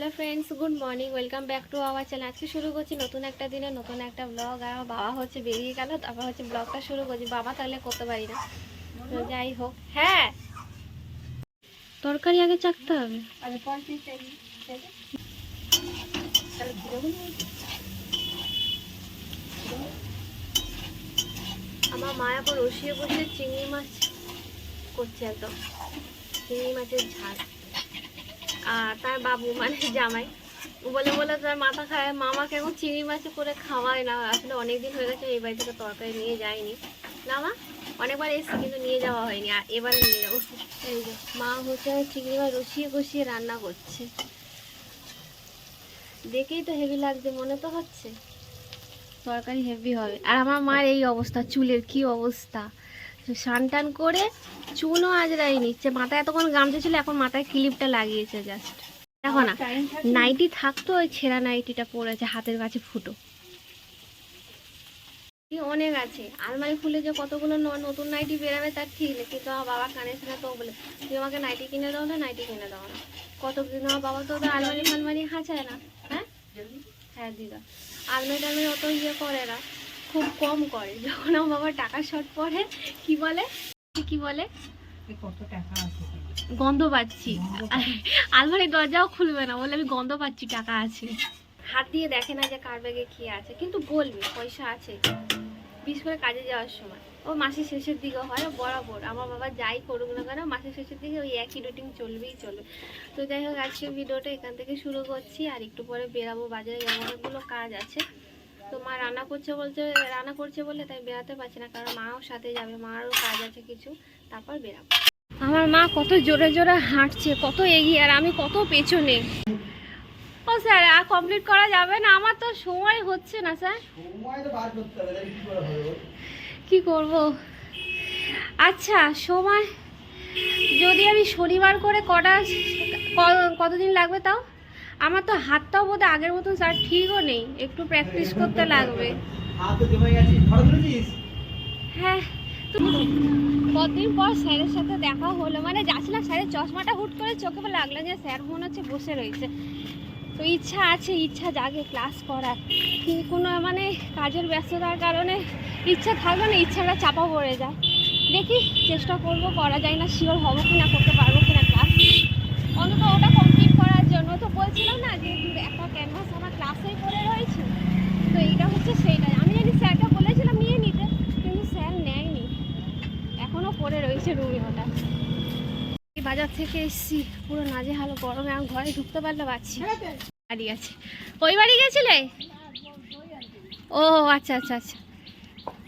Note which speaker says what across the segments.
Speaker 1: Hello friends good morning welcome back to our channel. আজকে শুরু করছি নতুন একটা দিনে নতুন একটা ব্লগ আর আমার বাবা হচ্ছে বেরিয়ে গেল তারপর হচ্ছে ব্লগটা শুরু করছি। বাবা তাহলে করতে পারি না। যাই হোক হ্যাঁ। তরকারি আগে চাকতে হবে। আমার মা এখন রসিয়ে বসে চিংড়ি মাছ করছে একদম। চিংড়ি মাছের আর তার বাবু মানে জামাই। বলে বলে তার মাথা খায়। মামাকে এখন চিংড়ি মাছ করে খাওয়ায় না। আসলে অনেক দিন হয়ে গেছে, এই বাড়ি থেকে তরকারি নিয়ে যায়নি। না মা, অনেকবার এসেছি কিন্তু নিয়ে যাওয়া হয়নি। আর এবারে নিয়ে যাব। এই যে, মা হচ্ছে চিংড়ি মাছ রসিয়ে কষিয়ে রান্না করছে। দেখেই তো হেভি লাগছে, মনে তো হচ্ছে। তরকারি হেভি হবে। আর আমার মার এই অবস্থা, চুলের কি অবস্থা। স্নান টান করে চুলও আজরাই নিচ্ছে মাথায় এতক্ষণ গামছা ছিল, এখন মাথায় ক্লিপটা লাগিয়েছে জাস্ট দেখো না নাইটি থাকতো, ওই ছেঁড়া নাইটিটা পড়েছে, হাতের কাছে ফুটো। অনেক আছে। আলমারি খুলে যে কতগুলো নতুন নাইটি বেরাবে তার ঠিক নেই। কিন্তু আমার বাবা কানে শোনা তো বলে তুই আমাকে নাইটি কিনে দাও না নাইটি কিনে দাও না? কতদিন আমার বাবা তো আলমারি ফালমারি হাঁচায় না হ্যাঁ? হ্যাঁ দিদা। আলমারি টালমারি অত ইয়ে করে না। খুব কম করে। যখন আমার বাবা টাকা শর্ট পড়ে কি বলে? কি বলে?
Speaker 2: কত টাকা আছে
Speaker 1: গন্ধ পাচ্ছি। আলমারির দরজাও খুলবে না। বলে আমি গন্ধ পাচ্ছি টাকা আছে। হাত দিয়ে দেখে না যে কার ব্যাগে কি আছে। কিন্তু বলবে পয়সা আছে। বিশেষ করে কাজে যাওয়ার সময়। ও মাসের শেষের দিকে হয় বরাবর। আমার বাবা যাই করুক না কেন মাসের শেষের দিকে ওই একই রুটিন চলবেই চলবে তো যাই হোক আজকে ভিডিওটা এখান থেকে শুরু করছি। আর একটু পরে বেরাবো বাজারে অনেকগুলো কাজ আছে। তো মা রান্না করছে বলছে রান্না করছে বলে তাই বেরাতে পারছি না কারণ মাও সাথে যাবে মারও কাজ আছে কিছু তারপর বেরাবো। আমার মা কত জোরে জোরে হাঁটছে কত এগিয়ে আর আমি কত পেছনে। ও স্যার আর কমপ্লিট করা যাবে না আমার তো সময় হচ্ছে না স্যার।
Speaker 2: সময় তো বার করতে হবে তাহলে কি করে হবে
Speaker 1: কি করব? আচ্ছা সময় যদি আমি শনিবার করে কটা ক- কতদিন লাগবে তাও? আমার তো হাতটাও বোধহয় আগের মতন স্যার ঠিকও নেই। একটু প্র্যাকটিস করতে লাগবে। হ্যাঁ কতদিন পর স্যারের সাথে দেখা হলো? মানে যাচ্ছিলাম স্যারের চশমাটা হুট করে চোখে লাগল যে স্যার মনে হচ্ছে বসে রয়েছে। তো ইচ্ছা আছে ইচ্ছা জাগে ক্লাস করার। কিন্তু কোনো মানে কাজের ব্যস্ততার কারণে ইচ্ছা থাকবে না ইচ্ছাটা চাপা পড়ে যায়। দেখি চেষ্টা করব করা যায় না শিওর হব কি না করতে পারব কি না ক্লাস। অন্তত ওটা জন্য তো বলছিলাম না যে একটা ক্যানভাস আমার ক্লাসেই করে রয়েছে। তো এইটা হচ্ছে সেইটাই। আমি জানি স্যারকে বলেছিলাম নিয়ে নিতে, কিন্তু স্যার নেয়নি। এখনও পড়ে রয়েছে রুমে ওটা। বাজার থেকে এসছি। পুরো নাজে হালো গরমে, আমি ঘরে ঢুকতে পারলে পারছি বাড়ি আছে ওই বাড়ি গেছিলে? ও আচ্ছা আচ্ছা আচ্ছা।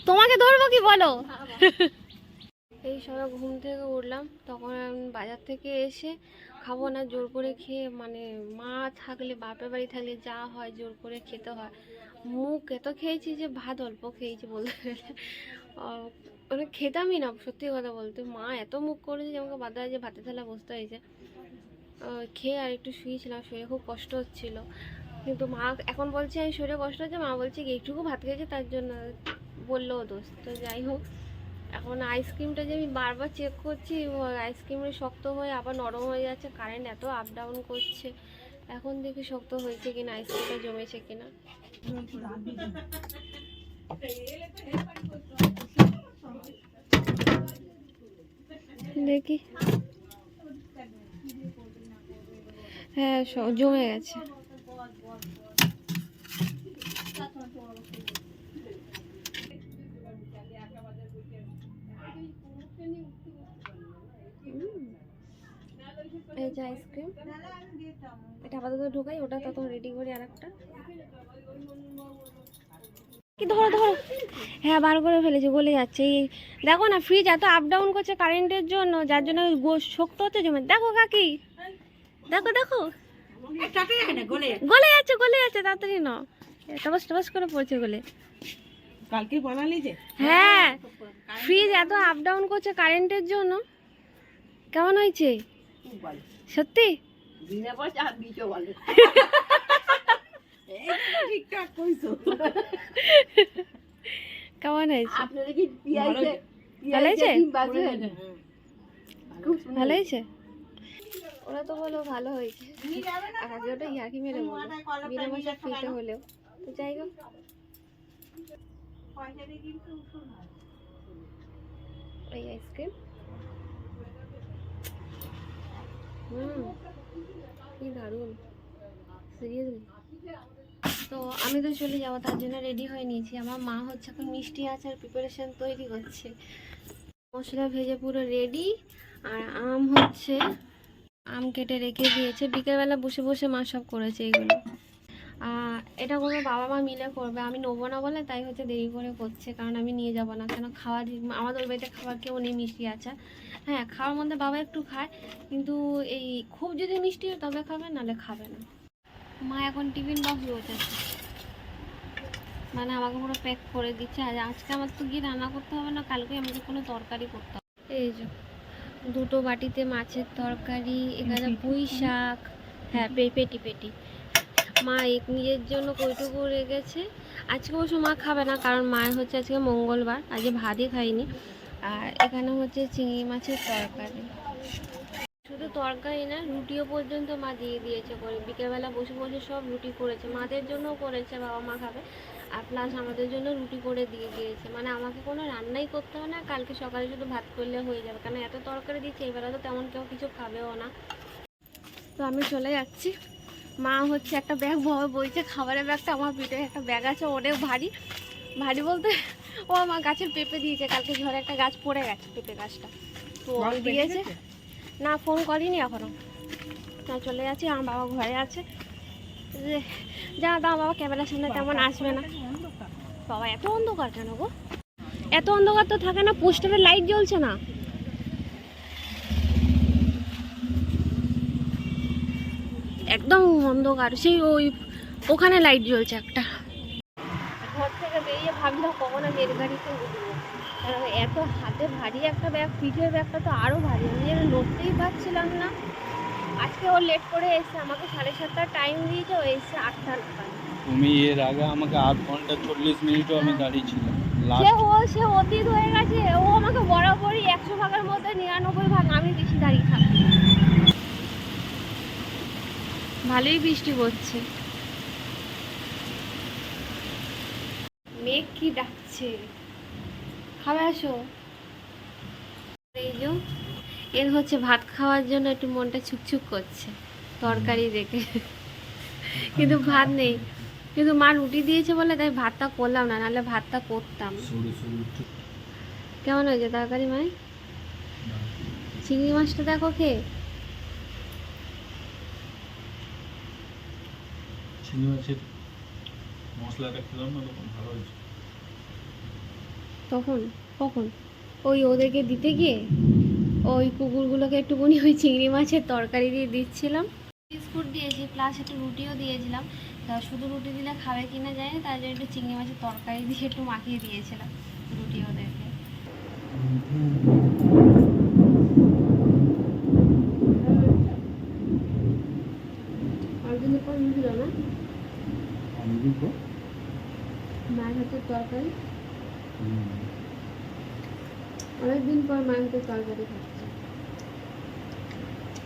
Speaker 1: তোমাকে ধরবো কি বলো? এই সময় ঘুম থেকে উঠলাম, তখন বাজার থেকে এসে খাব না, জোর করে খেয়ে মানে মা থাকলে, বাপের বাড়ি থাকলে যা হয় জোর করে খেতে হয়। মুখ এত খেয়েছি যে ভাত অল্প খেয়েছি বলতে গেলে। মানে খেতামই না, সত্যি কথা বলতে। মা এত মুখ করেছে যে আমাকে বাধ্য হয় যে ভাতের থালা বসতে হয়েছে। খেয়ে আর একটু শুয়েছিলাম, শুয়ে খুব কষ্ট হচ্ছিল। কিন্তু মা এখন বলছে আমি শরীরে কষ্ট হচ্ছে? মা বলছে, এইটুকু ভাত খেয়েছে, তার জন্য বলল দোষ তো যাই হোক এখন আইসক্রিমটা যে আমি বারবার চেক করছি আইসক্রিমের শক্ত হয়ে আবার নরম হয়ে যাচ্ছে কারেন্ট এত আপ ডাউন করছে। এখন দেখি শক্ত হয়েছে কিনা আইসক্রিমটা জমেছে কিনা। দেখি। হ্যাঁ জমে গেছে। এই যে আইসক্রিম। এটা আপাতত ঢোকাই ওটা তখন রেডি করি আর একটা কি ধরো ধরো। হ্যাঁ বার করে ফেলেছি গলে যাচ্ছে। এই দেখো না ফ্রিজ এত আপ ডাউন করছে কারেন্টের জন্য যার জন্য শক্ত হচ্ছে জমে দেখো কাকি। দেখো দেখো। গলে যাচ্ছে। গলে যাচ্ছে তাড়াতাড়ি না টবাস টবাস করে পড়ছে গলে।
Speaker 2: কালকে বানালি যে?
Speaker 1: হ্যাঁ ফ্রিজ এত আপ ডাউন করছে কারেন্টের জন্য। কেমন হয়েছে? সত্যি?
Speaker 2: বলে ঠিকঠাক কইছো।
Speaker 1: কেমন হয়েছে?
Speaker 2: আপনারা কি পিয়াইছে
Speaker 1: ভালো হয়েছে। ভালো হয়েছে? ওরা তো বলো ভালো হয়েছে। আর আগে ওটা ইয়ার্কি মেরে বলো। বিনা পয়সা ফ্রিতে হলেও। তো যাই হোক। এই আইসক্রিম? হুম, কি দারুণ। সিরিয়াসলি তো আমি তো চলে যাব, তার জন্য রেডি হয়ে নিয়েছি। আমার মা হচ্ছে এখন মিষ্টি আচার প্রিপারেশন তৈরি করছে। মশলা ভেজে পুরো রেডি আর আম হচ্ছে, আম কেটে রেখে দিয়েছে। বিকেলবেলা বসে বসে মা সব করেছে এগুলো। এটা কোনো বাবা মা মিলে করবে। আমি নেব না বলে তাই হচ্ছে দেরি করে করছে, কারণ আমি নিয়ে যাব না। কেন খাওয়ার আমাদের বাড়িতে খাবার কেউ নেই, মিষ্টি আচার হ্যাঁ খাওয়ার মধ্যে বাবা একটু খায়, কিন্তু এই খুব যদি মিষ্টি হয় তবে খাবে, নাহলে খাবে না। মা এখন টিফিন বক্স গোছাচ্ছে মানে আমাকে পুরো প্যাক করে দিচ্ছে। আর আজকে আমার তো গিয়ে রান্না করতে হবে না, কালকে আমাকে কোনো তরকারি করতে হবে। এই যে, দুটো বাটিতে মাছের তরকারি, এখানে পুঁই শাক হ্যাঁ পেটি পেটি মা এক নিজের জন্য কইটুকু রেখেছে। আজকে অবশ্য মা খাবে না, কারণ মায়ের হচ্ছে আজকে মঙ্গলবার, আজকে ভাতই খাইনি। আর এখানে হচ্ছে চিংড়ি মাছের তরকারি। শুধু তরকারি না, রুটিও পর্যন্ত মা দিয়ে দিয়েছে করে। বিকেলবেলা বসে বসে সব রুটি করেছে। মাদের জন্যও করেছে, বাবা মা খাবে। আর প্লাস আমাদের জন্য রুটি করে দিয়ে দিয়েছে। মানে আমাকে কোনো রান্নাই করতে হবে না, কালকে সকালে শুধু ভাত করলে হয়ে যাবে। কারণ এত তরকারি দিচ্ছে, এবেলা তো তেমন কেউ কিছু খাবেও না। তো আমি চলে যাচ্ছি। মা হচ্ছে একটা ব্যাগ বইছে খাবারের ব্যাগটা আমার পিঠে একটা ব্যাগ আছে অনেক ভারী। ভারী বলতে ও আমার গাছের পেঁপে দিয়েছে কালকে ঝড়ে একটা গাছ পড়ে গেছে পেঁপে গাছটা। তো ও দিয়েছে। না ফোন করিনি এখনও। না চলে যাচ্ছি আমার বাবা ঘরে আছে। যে যা দাও বাবা ক্যামেরার সামনে তেমন আসবে না। বাবা এত অন্ধকার কেন গো? এত অন্ধকার তো থাকে না পোস্টারের লাইট জ্বলছে না। একদম অন্ধকার সেই ওই ওখানে লাইট জ্বলছে একটা। ঘর থেকে বেরিয়ে ভাবলাম কখন আমি গাড়িতে উঠবো? এত হাতে ভারী একটা ব্যাগ পিঠের ব্যাগটা তো আরও ভারী। আমি যেন নড়তেই পারছিলাম না। আজকে ও লেট করে এসছে আমাকে সাড়ে সাতটার টাইম দিয়েছে ও এসছে আটটা নাগাদ।
Speaker 3: তুমি এর আগে আমাকে আধ ঘণ্টা চল্লিশ মিনিটও আমি দাঁড়িয়ে ছিলাম।
Speaker 1: সে ও সে অতীত হয়ে গেছে ও আমাকে বরাবরই একশো ভাগের মধ্যে নিরানব্বই ভাগ আমি বেশি দাঁড়িয়ে থাকি ভালোই বৃষ্টি পড়ছে। মেঘ কি ডাকছে? খাবে আসো। এই যে এর হচ্ছে ভাত খাওয়ার জন্য একটু মনটা ছুকছুক করছে তরকারি দেখে। কিন্তু ভাত নেই। কিন্তু মা রুটি দিয়েছে বলে তাই ভাতটা করলাম না নাহলে ভাতটা করতাম। কেমন হয়েছে তরকারি মাই চিংড়ি মাছটা দেখো কে
Speaker 3: চিংড়ি মাছের মশলাটা খেলাম না তখন ভালো হয়েছে।
Speaker 1: তখন? কখন? ওই ওদেরকে দিতে গিয়ে? ওই কুকুরগুলোকে একটুখানি ওই চিংড়ি মাছের তরকারি দিয়ে দিচ্ছিলাম। বিস্কুট দিয়েছি প্লাস একটু রুটিও দিয়েছিলাম। তা শুধু রুটি দিলে খাবে কিনা জানি না তার জন্য একটু চিংড়ি মাছের তরকারি দিয়ে একটু মাখিয়ে দিয়েছিলাম রুটি ওদেরকে। অনেকদিন পর দিল না
Speaker 3: আমি দিব
Speaker 1: মায়ের হাতের তরকারি? অনেকদিন পর মায়ের হাতের তরকারি খাচ্ছে।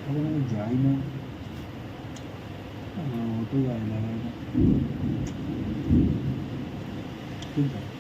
Speaker 3: আমি যাই না। অটো গায়ে লাগাই না ঠিক আছে।